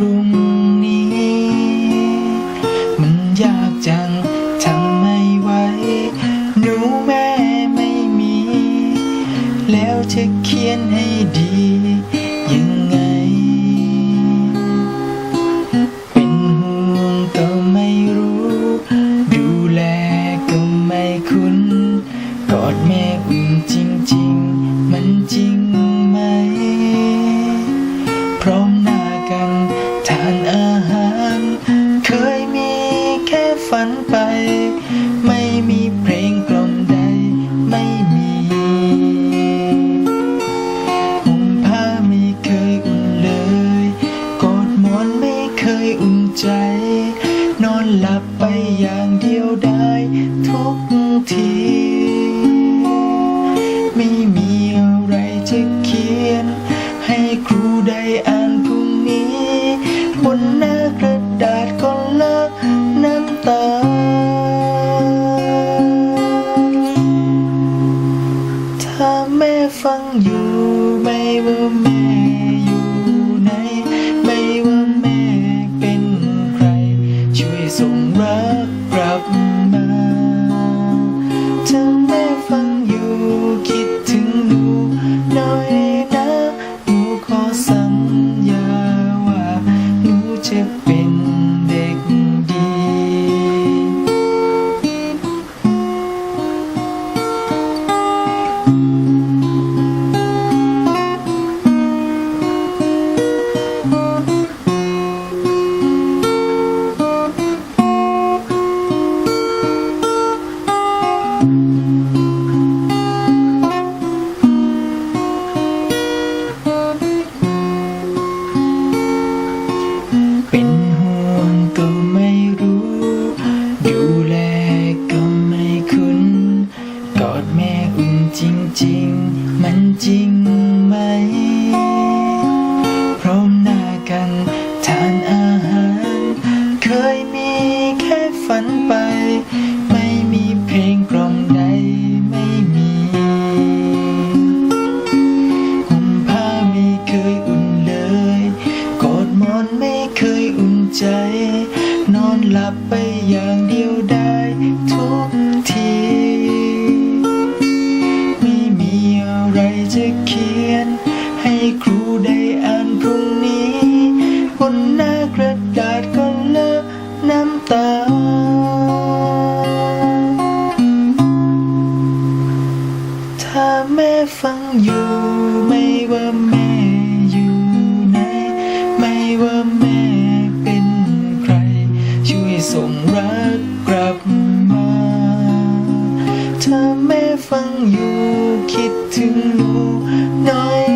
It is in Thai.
รุ่งนี้ มันยากจังทำไม่ไหวหนูแม่ไม่มี แล้วจะเขียนให้ดี มีเพลงกล่อมใดไม่มีห่มผ้าไม่เคยอุ่นเลยกอดหมอนไม่เคยอุ่นใจ นอนหลับไปอย่างเดียวได้ทุกที ไม่มีอะไรจะเขียน ให้ครูได้อ่านพรุ่งนี้ บนหน้ากระ ถ้าแม่ฟังอยู่ไม่ว่าแม่อยู่ไหนไม่ว่าแม่เป็นใคร ช่วยส่งรักกลับ จริงๆ มันจริงไหม ไปอย่างเดียวได้ทุกที ไม่มีอะไรจะเขียนให้ครู ธอแม่ฟังอยู่คิดถึงหนูน้อย